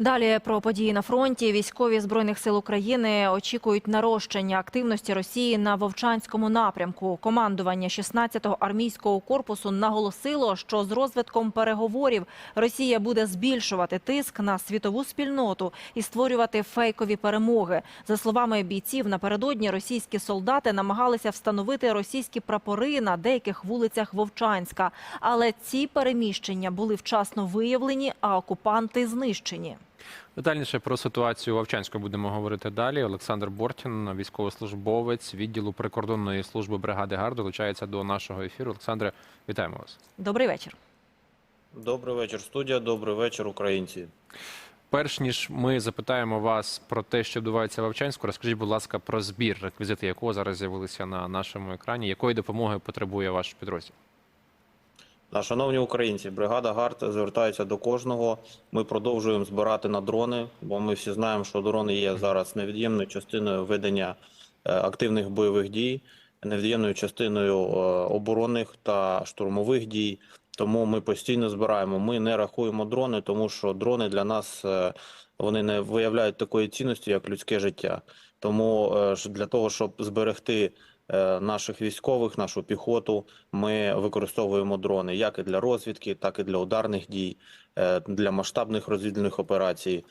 Далі про події на фронті. Військові збройних сил України очікують нарощення активності Росії на Вовчанському напрямку. Командування 16-го армійського корпусу наголосило, що з розвитком переговорів Росія буде збільшувати тиск на світову спільноту і створювати фейкові перемоги. За словами бійців, напередодні російські солдати намагалися встановити російські прапори на деяких вулицях Вовчанська, але ці переміщення були вчасно виявлені, а окупанти знищені. Детальніше про ситуацію в Вовчанську будемо говорити далі. Олександр Бортін, військовослужбовець відділу прикордонної служби бригади ГАРД, долучається до нашого ефіру. Олександре, вітаємо вас. Добрий вечір. Добрий вечір, студія. Добрий вечір, українці. Перш ніж ми запитаємо вас про те, що відбувається в Вовчанську, розкажіть, будь ласка, про збір, реквізити якого зараз з'явилися на нашому екрані. Якої допомоги потребує ваш підрозділ? Да, Шановні українці, бригада ГАРД звертається до кожного. Ми продовжуємо збирати на дрони, бо ми всі знаємо, що дрони є зараз невід'ємною частиною ведення е, активних бойових дій, невід'ємною частиною е, оборонних та штурмових дій. Тому ми постійно збираємо. Ми не рахуємо дрони, тому що дрони для нас е, вони не виявляють такої цінності, як людське життя. Тому для того, щоб зберегти наших військових, нашу піхоту, ми використовуємо дрони як і для розвідки, так і для ударних дій, е, для масштабних розвідувальних операцій.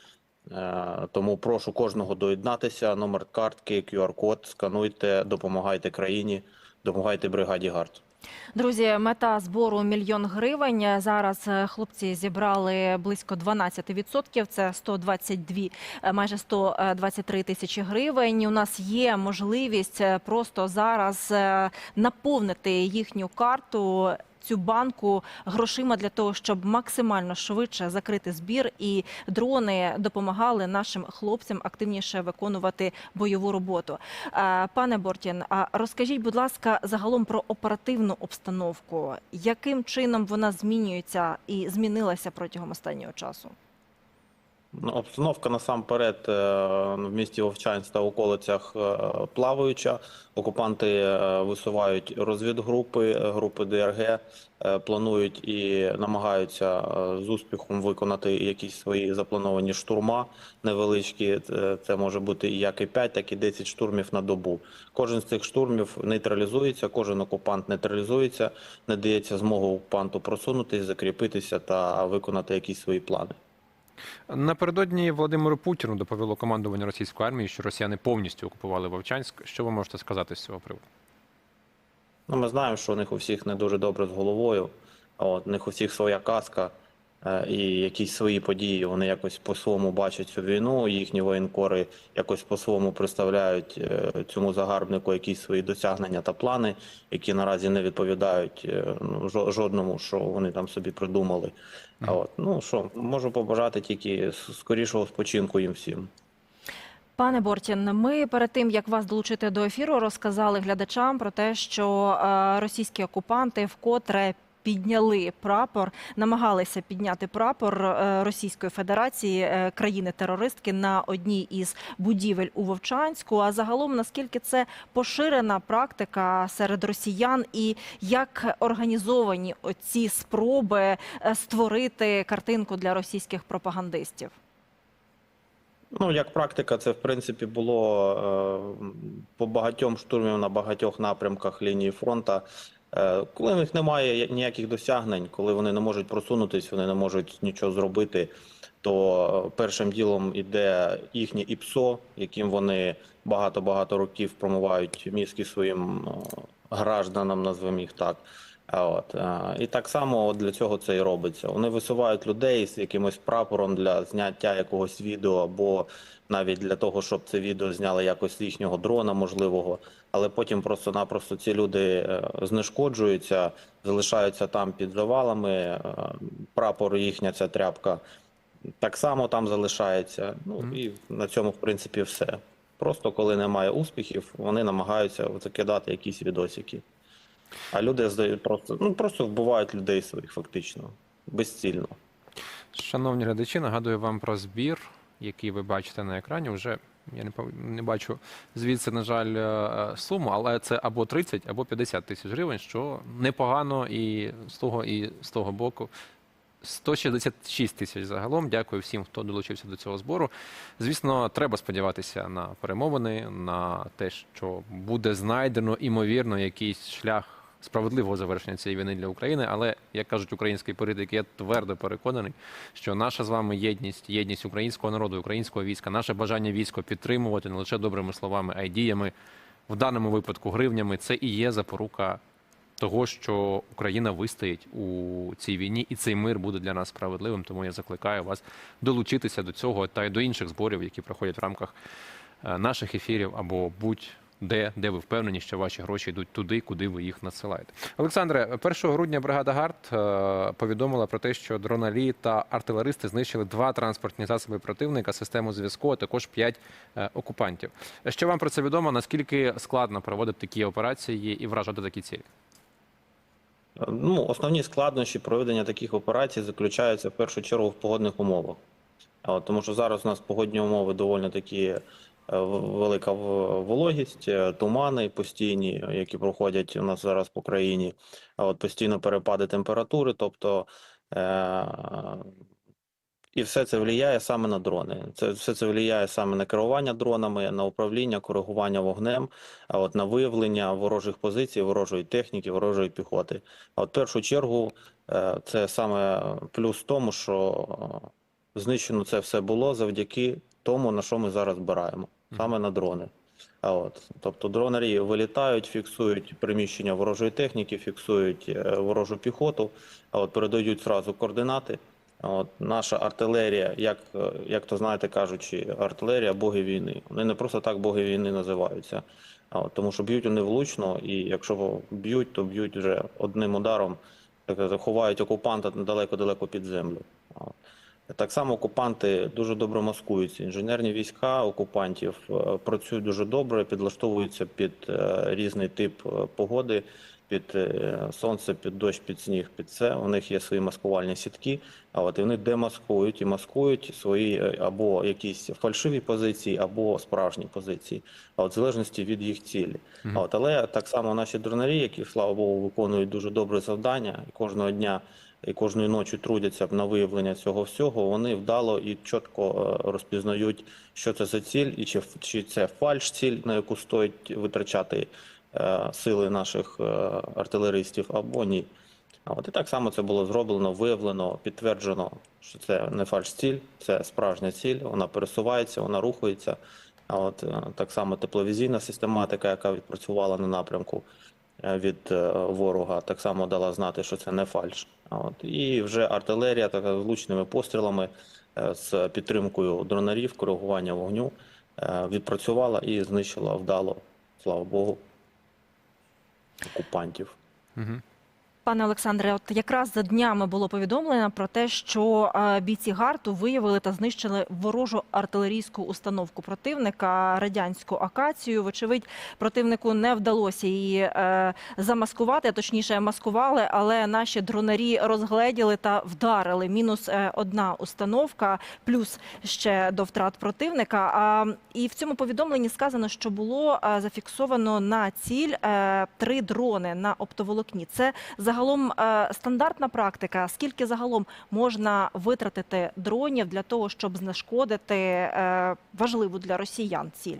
Е, Тому прошу кожного доєднатися. Номер картки, QR-код, скануйте, допомагайте країні, допомагайте бригаді ГАРД. Друзі, мета збору мільйон гривень. Зараз е, хлопці зібрали близько 12%. Це 122, е, майже 123 тисячі гривень. У нас є можливість е, просто зараз наповнити їхню карту. Цю банку грошима для того, щоб максимально швидше закрити збір, і дрони допомагали нашим хлопцям активніше виконувати бойову роботу. Е, Пане Бортін, розкажіть, будь ласка, загалом про оперативну обстановку. Яким чином вона змінюється і змінилася протягом останнього часу? Ну, Обстановка насамперед е, в місті Вовчанськ та околицях е, плаваюча. Окупанти е, висувають розвідгрупи, групи ДРГ, планують і намагаються з успіхом виконати якісь свої заплановані штурма невеличкі. Це- може бути як і 5, так і 10 штурмів на добу. Кожен з цих штурмів нейтралізується, кожен окупант нейтралізується, не дається змогу окупанту просунутись, закріпитися та виконати якісь свої плани. Напередодні Володимиру Путіну доповіло командування російської армії, що росіяни повністю окупували Вовчанськ. Що ви можете сказати з цього приводу? Ну, ми знаємо, що у них у всіх не дуже добре з головою. От, у них у всіх своя казка і якісь свої події. Вони якось по-своєму бачать цю війну. Їхні воєнкори якось по-своєму представляють е, цьому загарбнику якісь свої досягнення та плани, які наразі не відповідають е, ну, жо- жодному, що вони там собі придумали. А от, ну що, можу побажати тільки скорішого спочинку їм всім. Пане Бортін, ми перед тим як вас долучити до ефіру, розказали глядачам про те, що е, російські окупанти вкотре. Підняли прапор, намагалися підняти прапор е, Російської Федерації е, країни-терористки на одній із будівель у Вовчанську. А загалом наскільки це поширена практика серед росіян, і як організовані оці спроби е, створити картинку для російських пропагандистів? Ну, як практика, це в принципі було по багатьом штурмів на багатьох напрямках лінії фронту. Е, коли в них немає ніяких досягнень, коли вони не можуть просунутись, вони не можуть нічого зробити, то е, першим ділом іде їхнє ІПСО, яким вони багато-багато років промивають мізки своїм е, гражданам, назвемо їх так. От е, і так само для цього це і робиться. Вони висувають людей з якимось прапором для зняття якогось відео, або навіть для того, щоб це відео зняли якось з їхнього дрона можливого. Але потім просто-напросто ці люди е, знешкоджуються, залишаються там під завалами. е, Прапор їхня ця тряпка так само там залишається. Ну і на цьому, в принципі, все. Просто коли немає успіхів, вони намагаються закидати якісь відосики. А люди здають просто, ну просто вбивають людей своїх фактично, безцільно. Шановні глядачі, нагадую вам про збір, який ви бачите на екрані. Вже я не не бачу звідси, на жаль, е, суму, але це або 30, або 50 тисяч гривень, що непогано і з того, і з того боку. 166 тисяч загалом. Дякую всім, хто долучився до цього збору. Звісно, треба сподіватися на перемовини, на те, що буде знайдено імовірно якийсь шлях справедливого завершення цієї війни для України. Але як кажуть українські політики, я твердо переконаний, що наша з вами єдність, єдність українського народу, українського війська, наше бажання військо підтримувати не лише добрими словами, а й діями. В даному випадку гривнями це і є запорука того, що Україна вистоїть у цій війні, і цей мир буде для нас справедливим. Тому я закликаю вас долучитися до цього та й до інших зборів, які проходять в рамках е, наших ефірів або будь-де, де ви впевнені, що ваші гроші йдуть туди, куди ви їх надсилаєте. Олександре, 1 грудня бригада ГАРД е, повідомила про те, що дронарі та артилеристи знищили два транспортні засоби противника, систему зв'язку, а також п'ять е, окупантів. Що вам про це відомо? Наскільки складно проводити такі операції і вражати такі цілі? Ну, основні складнощі проведення таких операцій заключаються в першу чергу в погодних умовах. Тому що зараз у нас погодні умови доволі такі е, велика вологість, е, тумани постійні, які проходять у нас зараз по країні. А от постійно перепади температури, тобто е- і все це впливає саме на дрони. Це все це впливає саме на керування дронами, на управління, коригування вогнем, а от на виявлення ворожих позицій, ворожої техніки, ворожої піхоти. А от в першу чергу е, це саме плюс тому, що е, знищено це все було завдяки тому, на що ми зараз збираємо, саме на дрони. А от, тобто дронарі вилітають, фіксують приміщення ворожої техніки, фіксують е, ворожу піхоту, а от передають зразу координати. От наша артилерія, як, е, як то знаєте, кажучи, артилерія боги війни. Вони не просто так боги війни називаються. А от, тому що б'ють вони влучно, і якщо б'ють, то б'ють вже одним ударом, так сказати, ховають окупанта далеко-далеко під землю. От. Так само окупанти дуже добре маскуються. Інженерні війська окупантів е, працюють дуже добре, підлаштовуються під е, різний тип е, погоди, під сонце, під дощ, під сніг, під це. У них є свої маскувальні сітки, а от вони демаскують і маскують свої або якісь фальшиві позиції, або справжні позиції, а от в залежності від їх цілі. Мгм. А От, але так само наші дронарі, які, слава Богу, виконують дуже добре завдання, і кожного дня і кожної ночі трудяться на виявлення цього всього, вони вдало і чітко е, розпізнають, що це за ціль, і чи, чи це фальш-ціль, на яку стоїть витрачати е, сили наших е, артилеристів, або ні. От і так само це було зроблено, виявлено, підтверджено, що це не фальш-ціль, це справжня ціль, вона пересувається, вона рухається. А от е, так само тепловізійна систематика, яка відпрацювала на напрямку е, від ворога, так само дала знати, що це не фальш. От і вже артилерія така влучними пострілами е, з підтримкою дронарів, коригування вогню е, відпрацювала і знищила вдало, слава Богу, окупантів. Угу. Пане Олександре, от якраз за днями було повідомлено про те, що е, бійці гарту виявили та знищили ворожу артилерійську установку противника радянську акацію. Вочевидь, противнику не вдалося її е, замаскувати, а точніше маскували, але наші дронарі розгледіли та вдарили. Мінус е, одна установка, плюс ще до втрат противника. А і в цьому повідомленні сказано, що було зафіксовано на ціль три дрони на оптоволокні. Це загалом е, стандартна практика. Скільки загалом можна витратити дронів для того, щоб знешкодити е, важливу для росіян ціль?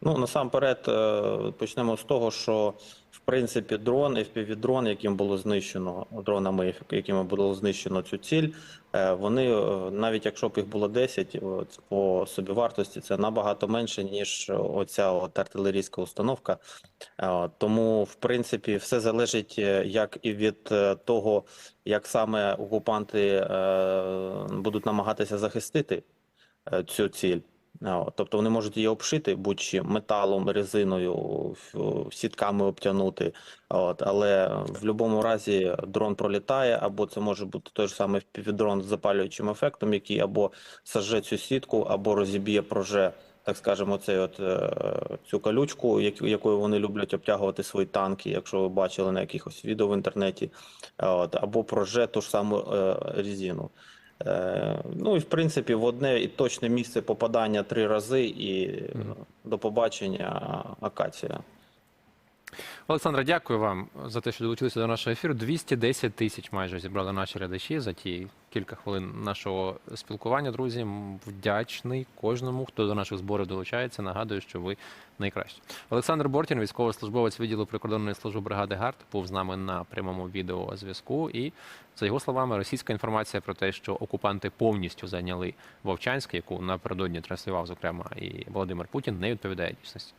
Ну, насамперед, е, почнемо з того, що в принципі дрон, FPV-дрон, яким було знищено дронами, якими було знищено цю ціль, е, вони е, навіть якщо б їх було 10, от, по собівартості це набагато менше, ніж оця от артилерійська установка. Тому, в принципі, все залежить як і від того, як саме окупанти будуть намагатися захистити цю ціль. Тобто вони можуть її обшити будь-чим металом, резиною, сітками обтягнути. От, але в будь-якому разі дрон пролітає, або це може бути той ж самий дрон з запалюючим ефектом, який або саже цю сітку, або розіб'є проже, так скажемо, цей от, е, цю колючку, як- якою вони люблять обтягувати свої танки, якщо ви бачили на якихось відео в інтернеті, от, або проже ту ж саму е, резину. Е, Ну і в принципі в одне і точне місце попадання три рази, і mm -hmm. до побачення акація. Олександра, дякую вам за те, що долучилися до нашого ефіру. 210 тисяч майже зібрали наші глядачі за ті кілька хвилин нашого спілкування. Друзі, вдячний кожному, хто до наших зборів долучається. Нагадую, що ви найкращі. Олександр Бортін, військовослужбовець відділу прикордонної служби бригади ГАРД, був з нами на прямому відеозв'язку. І за його словами, російська інформація про те, що окупанти повністю зайняли Вовчанськ, яку напередодні транслював, зокрема, і Володимир Путін, не відповідає дійсності.